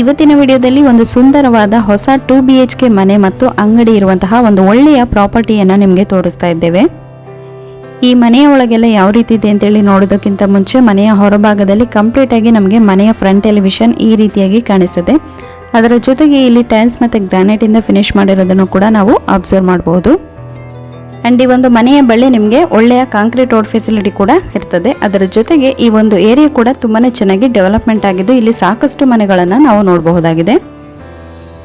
ಇವತ್ತಿನ ವಿಡಿಯೋದಲ್ಲಿ ಒಂದು ಸುಂದರವಾದ ಹೊಸ ಟೂ ಬಿ ಎಚ್ ಕೆ ಮನೆ ಮತ್ತು ಅಂಗಡಿ ಇರುವಂತಹ ಒಂದು ಒಳ್ಳೆಯ ಪ್ರಾಪರ್ಟಿಯನ್ನು ನಿಮಗೆ ತೋರಿಸ್ತಾ ಇದ್ದೇವೆ. ಈ ಮನೆಯ ಒಳಗೆಲ್ಲ ಯಾವ ರೀತಿ ಇದೆ ಅಂತೇಳಿ ನೋಡೋದಕ್ಕಿಂತ ಮುಂಚೆ ಮನೆಯ ಹೊರಭಾಗದಲ್ಲಿ ಕಂಪ್ಲೀಟ್ ಆಗಿ ನಮಗೆ ಮನೆಯ ಫ್ರಂಟ್ ಟೆಲಿವಿಷನ್ ಈ ರೀತಿಯಾಗಿ ಕಾಣಿಸ್ತದೆ. ಅದರ ಜೊತೆಗೆ ಇಲ್ಲಿ ಟೈಲ್ಸ್ ಮತ್ತು ಗ್ರಾನೈಟಿಂದ ಫಿನಿಶ್ ಮಾಡಿರೋದನ್ನು ಕೂಡ ನಾವು ಅಬ್ಸರ್ವ್ ಮಾಡಬಹುದು ಅಂಡ್ ಈ ಒಂದು ಮನೆಯ ಬಳಿ ನಿಮಗೆ ಒಳ್ಳೆಯ ಕಾಂಕ್ರೀಟ್ ರೋಡ್ ಫೆಸಿಲಿಟಿ ಕೂಡ ಇರ್ತದೆ. ಅದರ ಜೊತೆಗೆ ಈ ಒಂದು ಏರಿಯಾ ಕೂಡ ತುಂಬಾನೇ ಚೆನ್ನಾಗಿ ಡೆವಲಪ್ಮೆಂಟ್ ಆಗಿದ್ದು ಇಲ್ಲಿ ಸಾಕಷ್ಟು ಮನೆಗಳನ್ನು ನಾವು ನೋಡಬಹುದಾಗಿದೆ.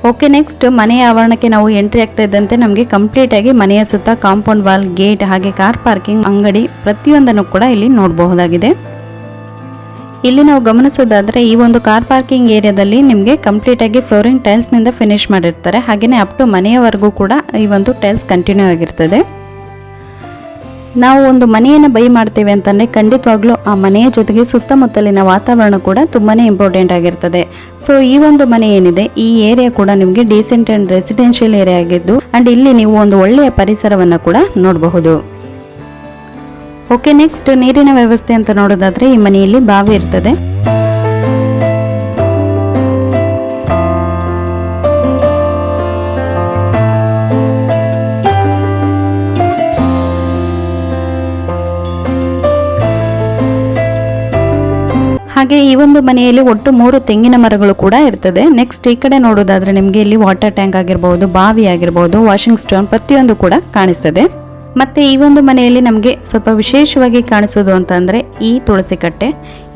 ಓಕೆ ನೆಕ್ಸ್ಟ್ ಮನೆಯ ಆವರಣಕ್ಕೆ ನಾವು ಎಂಟ್ರಿ ಆಗ್ತಾ ಇದ್ದಂತೆ ನಮಗೆ ಕಂಪ್ಲೀಟ್ ಆಗಿ ಮನೆಯ ಸುತ್ತ ಕಾಂಪೌಂಡ್ ವಾಲ್ ಗೇಟ್ ಹಾಗೆ ಕಾರ್ ಪಾರ್ಕಿಂಗ್ ಅಂಗಡಿ ಪ್ರತಿಯೊಂದನ್ನು ಕೂಡ ಇಲ್ಲಿ ನೋಡಬಹುದಾಗಿದೆ. ಇಲ್ಲಿ ನಾವು ಗಮನಿಸೋದಾದ್ರೆ ಈ ಒಂದು ಕಾರ್ ಪಾರ್ಕಿಂಗ್ ಏರಿಯಾದಲ್ಲಿ ನಿಮಗೆ ಕಂಪ್ಲೀಟ್ ಆಗಿ ಫ್ಲೋರಿಂಗ್ ಟೈಲ್ಸ್ನಿಂದ ಫಿನಿಶ್ ಮಾಡಿರ್ತಾರೆ. ಹಾಗೆಯೇ ಅಪ್ ಟು ಮನೆಯವರೆಗೂ ಕೂಡ ಈ ಒಂದು ಟೈಲ್ಸ್ ಕಂಟಿನ್ಯೂ ಆಗಿರ್ತದೆ. ನಾವು ಒಂದು ಮನೆಯನ್ನು ಬೈ ಮಾಡ್ತೇವೆ ಅಂತಂದರೆ ಖಂಡಿತವಾಗ್ಲೂ ಆ ಮನೆಯ ಜೊತೆಗೆ ಸುತ್ತಮುತ್ತಲಿನ ವಾತಾವರಣ ಕೂಡ ತುಂಬಾ ಇಂಪಾರ್ಟೆಂಟ್ ಆಗಿರ್ತದೆ. ಸೊ ಈ ಒಂದು ಮನೆ ಏನಿದೆ, ಈ ಏರಿಯಾ ಕೂಡ ನಿಮಗೆ ಡೀಸೆಂಟ್ ಅಂಡ್ ರೆಸಿಡೆನ್ಷಿಯಲ್ ಏರಿಯಾ ಆಗಿದ್ದು ಆ್ಯಂಡ್ ಇಲ್ಲಿ ನೀವು ಒಂದು ಒಳ್ಳೆಯ ಪರಿಸರವನ್ನು ಕೂಡ ನೋಡಬಹುದು. ಓಕೆ ನೆಕ್ಸ್ಟ್ ನೀರಿನ ವ್ಯವಸ್ಥೆ ಅಂತ ನೋಡೋದಾದ್ರೆ ಈ ಮನೆಯಲ್ಲಿ ಬಾವಿ ಇರ್ತದೆ. ಹಾಗೆ ಈ ಒಂದು ಮನೆಯಲ್ಲಿ ಒಟ್ಟು ಮೂರು ತೆಂಗಿನ ಮರಗಳು ಕೂಡ ಇರ್ತದೆ. ನೆಕ್ಸ್ಟ್ ಈ ಕಡೆ ನೋಡೋದಾದ್ರೆ ನಿಮಗೆ ಇಲ್ಲಿ ವಾಟರ್ ಟ್ಯಾಂಕ್ ಆಗಿರಬಹುದು ಬಾವಿ ಆಗಿರಬಹುದು ವಾಷಿಂಗ್ ಸ್ಟೋನ್ ಪ್ರತಿಯೊಂದು ಕೂಡ ಕಾಣಿಸ್ತದೆ. ಮತ್ತೆ ಈ ಒಂದು ಮನೆಯಲ್ಲಿ ನಮಗೆ ಸ್ವಲ್ಪ ವಿಶೇಷವಾಗಿ ಕಾಣಿಸೋದು ಅಂತಂದ್ರೆ ಈ ತುಳಸಿ ಕಟ್ಟೆ.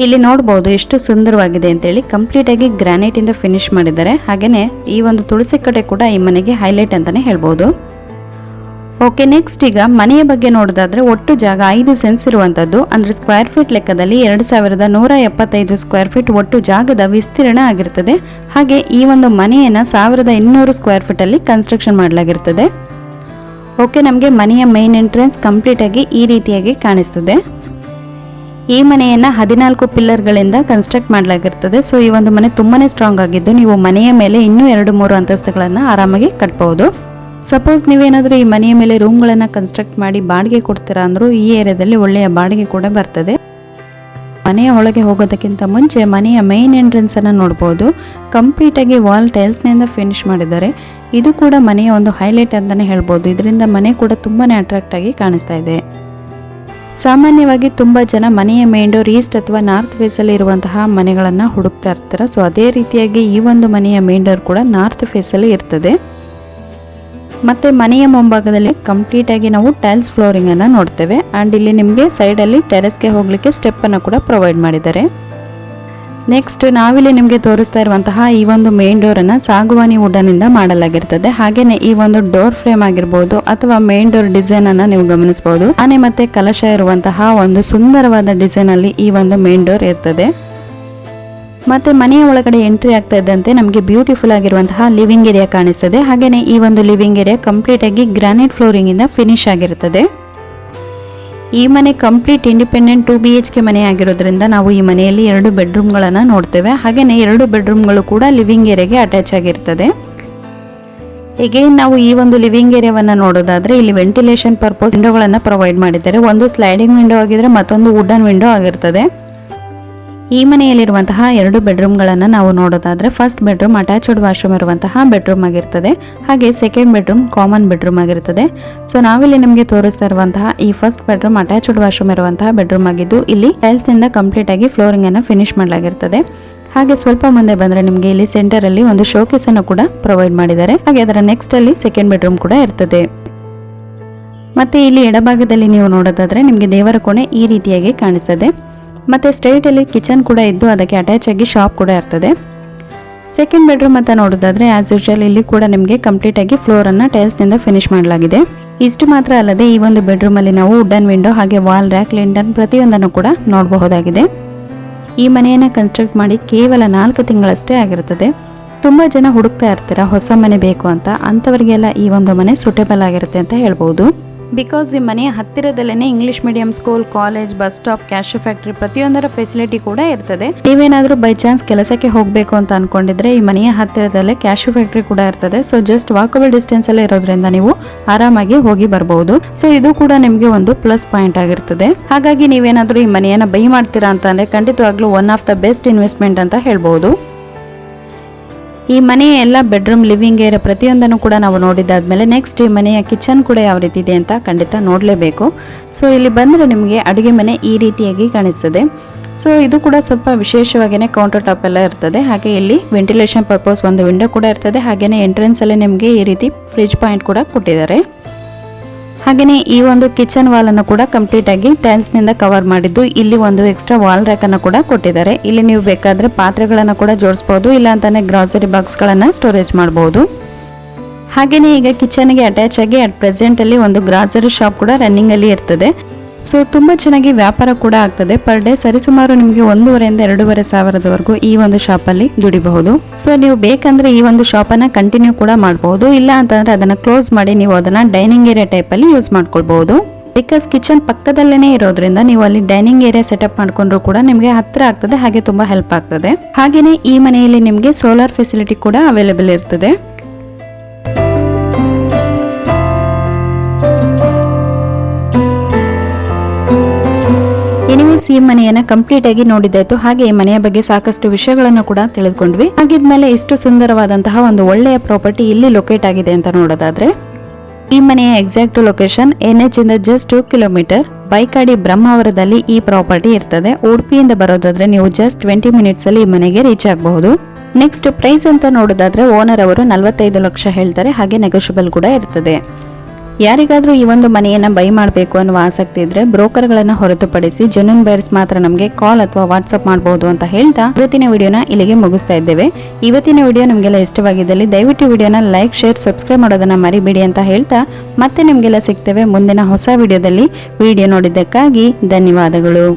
ಇಲ್ಲಿ ನೋಡಬಹುದು ಎಷ್ಟು ಸುಂದರವಾಗಿದೆ ಅಂತೇಳಿ ಕಂಪ್ಲೀಟ್ ಆಗಿ ಗ್ರಾನೈಟ್ ಇಂದ ಫಿನಿಶ್ ಮಾಡಿದ್ದಾರೆ. ಹಾಗೇನೆ ಈ ಒಂದು ತುಳಸಿ ಕಟ್ಟೆ ಕೂಡ ಈ ಮನೆಗೆ ಹೈಲೈಟ್ ಅಂತಾನೆ ಹೇಳ್ಬೋದು. ಓಕೆ ನೆಕ್ಸ್ಟ್ ಈಗ ಮನೆಯ ಬಗ್ಗೆ ನೋಡೋದಾದ್ರೆ ಒಟ್ಟು ಜಾಗ ಐದು ಸೆನ್ಸ್ ಇರುವಂತದ್ದು. ಅಂದ್ರೆ ಸ್ಕ್ವೇರ್ ಫೀಟ್ ಲೆಕ್ಕದಲ್ಲಿ ಎರಡು ಸಾವಿರದ ನೂರ ಎಪ್ಪತ್ತೈದು ಸ್ಕ್ವೇರ್ ಫೀಟ್ ಒಟ್ಟು ಜಾಗದ ವಿಸ್ತೀರ್ಣ ಆಗಿರ್ತದೆ. ಹಾಗೆ ಈ ಒಂದು ಮನೆಯನ್ನ ಸಾವಿರದ ಇನ್ನೂರು ಸ್ಕ್ವೇರ್ ಫೀಟ್ ಅಲ್ಲಿ ಕನ್ಸ್ಟ್ರಕ್ಷನ್ ಮಾಡಲಾಗಿರ್ತದೆ. ಓಕೆ ನಮಗೆ ಮನೆಯ ಮೈನ್ ಎಂಟ್ರೆನ್ಸ್ ಕಂಪ್ಲೀಟ್ ಆಗಿ ಈ ರೀತಿಯಾಗಿ ಕಾಣಿಸ್ತದೆ. ಈ ಮನೆಯನ್ನ ಹದಿನಾಲ್ಕು ಪಿಲ್ಲರ್ಗಳಿಂದ ಕನ್ಸ್ಟ್ರಕ್ಟ್ ಮಾಡಲಾಗಿರ್ತದೆ. ಸೊ ಈ ಒಂದು ಮನೆ ತುಂಬಾನೇ ಸ್ಟ್ರಾಂಗ್ ಆಗಿದ್ದು ನೀವು ಮನೆಯ ಮೇಲೆ ಇನ್ನೂ ಎರಡು ಮೂರು ಅಂತಸ್ತುಗಳನ್ನು ಆರಾಮಾಗಿ ಕಟ್ಬಹುದು ಸಪೋಸ್ ನೀವೇನಾದರೂ ಈ ಮನೆಯ ಮೇಲೆ ರೂಮ್ಗಳನ್ನು ಕನ್ಸ್ಟ್ರಕ್ಟ್ ಮಾಡಿ ಬಾಡಿಗೆ ಕೊಡ್ತೀರಾ ಅಂದರೂ ಈ ಏರಿಯಾದಲ್ಲಿ ಒಳ್ಳೆಯ ಬಾಡಿಗೆ ಕೂಡ ಬರ್ತದೆ. ಮನೆಯ ಒಳಗೆ ಹೋಗೋದಕ್ಕಿಂತ ಮುಂಚೆ ಮನೆಯ ಮೈನ್ ಎಂಟ್ರೆನ್ಸ್ ಅನ್ನು ನೋಡ್ಬೋದು. ಕಂಪ್ಲೀಟ್ ಆಗಿ ವಾಲ್ ಟೈಲ್ಸ್ನಿಂದ ಫಿನಿಶ್ ಮಾಡಿದ್ದಾರೆ. ಇದು ಕೂಡ ಮನೆಯ ಒಂದು ಹೈಲೈಟ್ ಅಂತಾನೆ ಹೇಳ್ಬೋದು. ಇದರಿಂದ ಮನೆ ಕೂಡ ತುಂಬಾನೇ ಅಟ್ರಾಕ್ಟ್ ಆಗಿ ಕಾಣಿಸ್ತಾ ಇದೆ. ಸಾಮಾನ್ಯವಾಗಿ ತುಂಬ ಜನ ಮನೆಯ ಮೇನ್ ಡೋರ್ ಈಸ್ಟ್ ಅಥವಾ ನಾರ್ತ್ ಫೇಸಲ್ಲಿ ಇರುವಂತಹ ಮನೆಗಳನ್ನು ಹುಡುಕ್ತಾ ಇರ್ತಾರೆ. ಸೊ ಅದೇ ರೀತಿಯಾಗಿ ಈ ಒಂದು ಮನೆಯ ಮೇನ್ ಡೋರ್ ಕೂಡ ನಾರ್ತ್ ಫೇಸಲ್ಲಿ ಇರ್ತದೆ. ಮತ್ತೆ ಮನೆಯ ಮುಂಭಾಗದಲ್ಲಿ ಕಂಪ್ಲೀಟ್ ಆಗಿ ನಾವು ಟೈಲ್ಸ್ ಫ್ಲೋರಿಂಗ್ ಅನ್ನ ನೋಡ್ತೇವೆ. ಅಂಡ್ ಇಲ್ಲಿ ನಿಮಗೆ ಸೈಡ್ ಅಲ್ಲಿ ಟೆರೆಸ್ಗೆ ಹೋಗ್ಲಿಕ್ಕೆ ಸ್ಟೆಪ್ ಅನ್ನು ಕೂಡ ಪ್ರೊವೈಡ್ ಮಾಡಿದ್ದಾರೆ. ನೆಕ್ಸ್ಟ್ ನಾವಿಲ್ಲಿ ನಿಮಗೆ ತೋರಿಸ್ತಾ ಇರುವಂತಹ ಈ ಒಂದು ಮೇನ್ ಡೋರ್ ಅನ್ನ ಸಾಗುವಾನಿ ವುಡನಿಂದ ಮಾಡಲಾಗಿರ್ತದೆ. ಹಾಗೇನೆ ಈ ಒಂದು ಡೋರ್ ಫ್ರೇಮ್ ಆಗಿರ್ಬೋದು ಅಥವಾ ಮೇನ್ ಡೋರ್ ಡಿಸೈನ್ ಅನ್ನ ನೀವು ಗಮನಿಸಬಹುದು ಆನೆ ಮತ್ತೆ ಕಲಶ ಇರುವಂತಹ ಒಂದು ಸುಂದರವಾದ ಡಿಸೈನ್ ಅಲ್ಲಿ ಈ ಒಂದು ಮೇನ್ ಡೋರ್ ಇರ್ತದೆ. ಮತ್ತೆ ಮನೆಯ ಒಳಗಡೆ ಎಂಟ್ರಿ ಆಗ್ತಾ ಇದ್ದಂತೆ ನಮಗೆ ಬ್ಯೂಟಿಫುಲ್ ಆಗಿರುವಂತಹ ಲಿವಿಂಗ್ ಏರಿಯಾ ಕಾಣಿಸ್ತದೆ. ಹಾಗೆಯೇ ಈ ಒಂದು ಲಿವಿಂಗ್ ಏರಿಯಾ ಕಂಪ್ಲೀಟ್ ಆಗಿ ಗ್ರಾನೈಟ್ ಫ್ಲೋರಿಂಗ್ ಇಂದ ಫಿನಿಶ್ ಆಗಿರುತ್ತದೆ. ಈ ಮನೆ complete independent two B H K ಮನೆ ಆಗಿರೋದ್ರಿಂದ ನಾವು ಈ ಮನೆಯಲ್ಲಿ ಎರಡು ಬೆಡ್ರೂಮ್ಗಳನ್ನು ನೋಡ್ತೇವೆ. ಹಾಗೆಯೇ ಎರಡು ಬೆಡ್ರೂಮ್ಗಳು ಕೂಡ ಲಿವಿಂಗ್ ಏರಿಯಾಗೆ ಅಟ್ಯಾಚ್ ಆಗಿರ್ತದೆ. ಎಗೇನ್ ನಾವು ಈ ಒಂದು ಲಿವಿಂಗ್ ಏರಿಯಾವನ್ನ ನೋಡೋದಾದ್ರೆ ಇಲ್ಲಿ ವೆಂಟಿಲೇಷನ್ ಪರ್ಪಸ್ ವಿಂಡೋಗಳನ್ನು ಪ್ರೊವೈಡ್ ಮಾಡಿದ್ದಾರೆ. ಒಂದು ಸ್ಲೈಡಿಂಗ್ ವಿಂಡೋ ಆಗಿದ್ರೆ ಮತ್ತೊಂದು ವುಡನ್ ವಿಂಡೋ ಆಗಿರ್ತದೆ. ಈ ಮನೆಯಲ್ಲಿರುವಂತಹ ಎರಡು ಬೆಡ್ರೂಮ್ಗಳನ್ನು ನಾವು ನೋಡೋದಾದ್ರೆ ಫಸ್ಟ್ ಬೆಡ್ರೂಮ್ ಅಟ್ಯಾಚ್ಡ್ ವಾಶ್ರೂಮ್ ಇರುವಂತಹ ಬೆಡ್ರೂಮ್ ಆಗಿರ್ತದೆ, ಹಾಗೆ ಸೆಕೆಂಡ್ ಬೆಡ್ರೂಮ್ ಕಾಮನ್ ಬೆಡ್ರೂಮ್ ಆಗಿರ್ತದೆ. ಸೊ ನಾವಿಲ್ಲಿ ನಿಮಗೆ ತೋರಿಸ್ತಾ ಇರುವಂತಹ ಈ ಫಸ್ಟ್ ಬೆಡ್ರೂಮ್ ಅಟ್ಯಾಚ್ಡ್ ವಾಶ್ರೂಮ್ ಇರುವಂತಹ ಬೆಡ್ರೂಮ್ ಆಗಿದ್ದು, ಇಲ್ಲಿ ಟೈಲ್ಸ್ನಿಂದ ಕಂಪ್ಲೀಟ್ ಆಗಿ ಫ್ಲೋರಿಂಗ್ ಅನ್ನು ಫಿನಿಶ್ ಮಾಡಲಾಗಿರ್ತದೆ. ಹಾಗೆ ಸ್ವಲ್ಪ ಮುಂದೆ ಬಂದ್ರೆ ನಿಮಗೆ ಇಲ್ಲಿ ಸೆಂಟರ್ ಅಲ್ಲಿ ಒಂದು ಶೋಕೇಸ್ ಅನ್ನು ಕೂಡ ಪ್ರೊವೈಡ್ ಮಾಡಿದ್ದಾರೆ. ಹಾಗೆ ಅದರ ನೆಕ್ಸ್ಟ್ ಅಲ್ಲಿ ಸೆಕೆಂಡ್ ಬೆಡ್ರೂಮ್ ಕೂಡ ಇರ್ತದೆ. ಮತ್ತೆ ಇಲ್ಲಿ ಎಡಭಾಗದಲ್ಲಿ ನೀವು ನೋಡೋದಾದ್ರೆ ನಿಮಗೆ ದೇವರ ಕೋಣೆ ಈ ರೀತಿಯಾಗಿ ಕಾಣಿಸ್ತದೆ. ಮತ್ತೆ ಸ್ಟ್ರೈಟ್ ಅಲ್ಲಿ ಕಿಚನ್ ಕೂಡ ಇದ್ದು ಅದಕ್ಕೆ ಅಟ್ಯಾಚ್ ಆಗಿ ಶಾಪ್ ಕೂಡ ಇರ್ತದೆ. ಸೆಕೆಂಡ್ ಬೆಡ್ರೂಮ್ ಅಂತ ನೋಡೋದಾದ್ರೆ ಆಸ್ ಯೂಶುವಲ್ ಇಲ್ಲಿ ಕೂಡ ನಿಮಗೆ ಕಂಪ್ಲೀಟ್ ಆಗಿ ಫ್ಲೋರ್ ಅನ್ನ ಟೈಲ್ಸ್ನಿಂದ ಫಿನಿಶ್ ಮಾಡಲಾಗಿದೆ. ಇಷ್ಟು ಮಾತ್ರ ಅಲ್ಲದೆ ಈ ಒಂದು ಬೆಡ್ರೂಮಲ್ಲಿ ನಾವು ವುಡನ್ ವಿಂಡೋ ಹಾಗೆ ವಾಲ್ ರ್ಯಾಕ್ ಲಿಂಡನ್ ಪ್ರತಿಯೊಂದನ್ನು ಕೂಡ ನೋಡಬಹುದಾಗಿದೆ. ಈ ಮನೆಯನ್ನು ಕನ್ಸ್ಟ್ರಕ್ಟ್ ಮಾಡಿ ಕೇವಲ ನಾಲ್ಕು ತಿಂಗಳಷ್ಟೇ ಆಗಿರುತ್ತದೆ ತುಂಬ ಜನ ಹುಡುಕ್ತಾ ಇರ್ತೀರಾ, ಹೊಸ ಮನೆ ಬೇಕು ಅಂತ. ಅಂಥವರಿಗೆಲ್ಲ ಈ ಒಂದು ಮನೆ ಸೂಟೇಬಲ್ ಆಗಿರುತ್ತೆ ಅಂತ ಹೇಳ್ಬೋದು. ಬಿಕಾಸ್ ಈ ಮನೆಯ ಹತ್ತಿರದಲ್ಲೇ English medium school college bus stop cash factory ಪ್ರತಿಯೊಂದರ ಫೆಸಿಲಿಟಿ ಕೂಡ ಇರ್ತದೆ. ನೀವೇನಾದರೂ ಬೈ ಚಾನ್ಸ್ ಕೆಲಸಕ್ಕೆ ಹೋಗಬೇಕು ಅಂತ ಅನ್ಕೊಂಡಿದ್ರೆ ಈ ಮನೆಯ ಹತ್ತಿರದಲ್ಲೇ ಕ್ಯಾಶ್ ಫ್ಯಾಕ್ಟ್ರಿ ಕೂಡ ಇರ್ತದೆ. ಸೊ ಜಸ್ಟ್ ವಾಕಬಲ್ ಡಿಸ್ಟೆನ್ಸ್ ಅಲ್ಲೇ ಇರೋದ್ರಿಂದ ನೀವು ಆರಾಮಾಗಿ ಹೋಗಿ ಬರಬಹುದು ಸೊ ಇದು ಕೂಡ ನಿಮಗೆ ಒಂದು ಪ್ಲಸ್ ಪಾಯಿಂಟ್ ಆಗಿರ್ತದೆ. ಹಾಗಾಗಿ ನೀವೇನಾದರೂ ಈ ಮನೆಯನ್ನ ಬೈ ಮಾಡ್ತೀರಾ ಅಂತ ಅಂದ್ರೆ ಖಂಡಿತವಾಗ್ಲೂ one of the best investment ಅಂತ ಹೇಳ್ಬಹುದು ಈ ಮನೆಯ ಎಲ್ಲ ಬೆಡ್ರೂಮ್ ಲಿವಿಂಗ್ ಏರಿಯಾ ಪ್ರತಿಯೊಂದನ್ನು ಕೂಡ ನಾವು ನೋಡಿದ್ದಾದ್ಮೇಲೆ ನೆಕ್ಸ್ಟ್ ಈ ಮನೆಯ ಕಿಚನ್ ಕೂಡ ಯಾವ ರೀತಿ ಇದೆ ಅಂತ ಖಂಡಿತ ನೋಡಲೇಬೇಕು. ಸೊ ಇಲ್ಲಿ ಬಂದರೆ ನಿಮಗೆ ಅಡುಗೆ ಮನೆ ಈ ರೀತಿಯಾಗಿ ಕಾಣಿಸ್ತದೆ. ಸೊ ಇದು ಕೂಡ ಸ್ವಲ್ಪ ವಿಶೇಷವಾಗಿಯೇ ಕೌಂಟರ್ ಟಾಪ್ ಎಲ್ಲ ಇರ್ತದೆ. ಹಾಗೆ ಇಲ್ಲಿ ವೆಂಟಿಲೇಷನ್ ಪರ್ಪಸ್ ಒಂದು ವಿಂಡೋ ಕೂಡ ಇರ್ತದೆ. ಹಾಗೆಯೇ ಎಂಟ್ರೆನ್ಸಲ್ಲೇ ನಿಮಗೆ ಈ ರೀತಿ ಫ್ರಿಜ್ ಪಾಯಿಂಟ್ ಕೂಡ ಕೊಟ್ಟಿದ್ದಾರೆ. ಹಾಗೆಯೇ ಈ ಒಂದು ಕಿಚನ್ ವಾಲ್ ಅನ್ನು ಕೂಡ ಕಂಪ್ಲೀಟ್ ಆಗಿ ಟೈಲ್ಸ್ನಿಂದ ಕವರ್ ಮಾಡಿದ್ದು ಇಲ್ಲಿ ಒಂದು ಎಕ್ಸ್ಟ್ರಾ ವಾಲ್ ರ್ಯಾಕ್ ಅನ್ನು ಕೂಡ ಕೊಟ್ಟಿದ್ದಾರೆ. ಇಲ್ಲಿ ನೀವು ಬೇಕಾದ್ರೆ ಪಾತ್ರೆಗಳನ್ನು ಕೂಡ ಜೋಡಿಸಬಹುದು ಇಲ್ಲ ಅಂತಾನೆ ಗ್ರಾಸರಿ ಬಾಕ್ಸ್ ಗಳನ್ನ ಸ್ಟೋರೇಜ್ ಮಾಡಬಹುದು ಹಾಗೆಯೇ ಈಗ ಕಿಚನ್ಗೆ ಅಟ್ಯಾಚ್ ಆಗಿ ಅಟ್ ಪ್ರೆಸೆಂಟ್ ಅಲ್ಲಿ ಒಂದು ಗ್ರಾಸರಿ ಶಾಪ್ ಕೂಡ ರನ್ನಿಂಗ್ ಅಲ್ಲಿ ಇರ್ತದೆ. ಸೊ ತುಂಬ ಚೆನ್ನಾಗಿ ವ್ಯಾಪಾರ ಕೂಡ ಆಗ್ತದೆ. ಪರ್ ಡೇ ಸರಿಸುಮಾರು ನಿಮಗೆ ಒಂದೂವರೆಯಿಂದ ಎರಡೂವರೆ ಸಾವಿರದವರೆಗೂ ಈ ಒಂದು ಶಾಪಲ್ಲಿ ದುಡಿಬಹುದು. ಸೊ ನೀವು ಬೇಕಂದ್ರೆ ಈ ಒಂದು ಶಾಪನ್ನು ಕಂಟಿನ್ಯೂ ಕೂಡ ಮಾಡಬಹುದು. ಇಲ್ಲ ಅಂತಂದ್ರೆ ಅದನ್ನು ಕ್ಲೋಸ್ ಮಾಡಿ ನೀವು ಅದನ್ನ ಡೈನಿಂಗ್ ಏರಿಯಾ ಟೈಪಲ್ಲಿ ಯೂಸ್ ಮಾಡ್ಕೊಳ್ಬಹುದು. ಬಿಕಾಸ್ ಕಿಚನ್ ಪಕ್ಕದಲ್ಲೇ ಇರೋದ್ರಿಂದ ನೀವು ಅಲ್ಲಿ ಡೈನಿಂಗ್ ಏರಿಯಾ ಸೆಟಪ್ ಮಾಡ್ಕೊಂಡ್ರು ಕೂಡ ನಿಮಗೆ ಹತ್ತಿರ ಆಗ್ತದೆ, ಹಾಗೆ ತುಂಬಾ ಹೆಲ್ಪ್ ಆಗ್ತದೆ. ಹಾಗೆಯೇ ಈ ಮನೆಯಲ್ಲಿ ನಿಮಗೆ ಸೋಲಾರ್ ಫೆಸಿಲಿಟಿ ಕೂಡ ಅವೈಲೇಬಲ್ ಇರ್ತದೆ. ಈ ಮನೆಯನ್ನ ಕಂಪ್ಲೀಟ್ ಆಗಿ ನೋಡಿದ್ದಾಯ್ತು. ಹಾಗೆ ಈ ಮನೆಯ ಬಗ್ಗೆ ಸಾಕಷ್ಟು ವಿಷಯಗಳನ್ನು ಕೂಡ ತಿಳಿದುಕೊಂಡ್ವಿ. ಹಾಗಿದ್ಮೇಲೆ ಇಷ್ಟು ಸುಂದರವಾದಂತಹ ಒಂದು ಒಳ್ಳೆಯ ಪ್ರಾಪರ್ಟಿ ಇಲ್ಲಿ ಲೊಕೇಟ್ ಆಗಿದೆ ಅಂತ ನೋಡೋದಾದ್ರೆ, ಈ ಮನೆಯ ಎಕ್ಸಾಕ್ಟ್ ಲೊಕೇಶನ್ ಎನ್ ಎಚ್ ಇಂದ ಜಸ್ಟ್ ಟೂ ಕಿಲೋಮೀಟರ್ ಬೈಕಾಡಿ ಬ್ರಹ್ಮಾವರದಲ್ಲಿ ಈ ಪ್ರಾಪರ್ಟಿ ಇರ್ತದೆ. ಉಡುಪಿಯಿಂದ ಬರೋದಾದ್ರೆ ನೀವು ಜಸ್ಟ್ ಟ್ವೆಂಟಿ ಮಿನಿಟ್ಸ್ ಅಲ್ಲಿ ಈ ಮನೆಗೆ ರೀಚ್ ಆಗಬಹುದು. ನೆಕ್ಸ್ಟ್ ಪ್ರೈಸ್ ಅಂತ ನೋಡೋದಾದ್ರೆ ಓನರ್ ಅವರು ನಲವತ್ತೈದು ಲಕ್ಷ ಹೇಳ್ತಾರೆ. ಹಾಗೆ ನೆಗೋಷಿಯಬಲ್ ಕೂಡ ಇರ್ತದೆ. ಯಾರಿಗಾದ್ರೂ ಈ ಒಂದು ಮನೆಯನ್ನ ಬೈ ಮಾಡಬೇಕು ಅನ್ನುವ ಆಸಕ್ತಿ ಇದ್ರೆ ಬ್ರೋಕರ್ಗಳನ್ನು ಹೊರತುಪಡಿಸಿ ಜೆನ್ಯೂನ್ ಬೈರ್ಸ್ ಮಾತ್ರ ನಮಗೆ ಕಾಲ್ ಅಥವಾ ವಾಟ್ಸ್ಆಪ್ ಮಾಡಬಹುದು ಅಂತ ಹೇಳ್ತಾ ಇವತ್ತಿನ ವಿಡಿಯೋನ ಇಲ್ಲಿಗೆ ಮುಗಿಸ್ತಾ ಇದ್ದೇವೆ. ಇವತ್ತಿನ ವಿಡಿಯೋ ನಮಗೆಲ್ಲ ಇಷ್ಟವಾಗಿದ್ದಲ್ಲಿ ದಯವಿಟ್ಟು ವಿಡಿಯೋನ ಲೈಕ್, ಶೇರ್, ಸಬ್ಸ್ಕ್ರೈಬ್ ಮಾಡೋದನ್ನ ಮರಿಬೇಡಿ ಅಂತ ಹೇಳ್ತಾ ಮತ್ತೆ ನಿಮಗೆಲ್ಲ ಸಿಗ್ತೇವೆ ಮುಂದಿನ ಹೊಸ ವಿಡಿಯೋದಲ್ಲಿ. ವಿಡಿಯೋ ನೋಡಿದ್ದಕ್ಕಾಗಿ ಧನ್ಯವಾದಗಳು.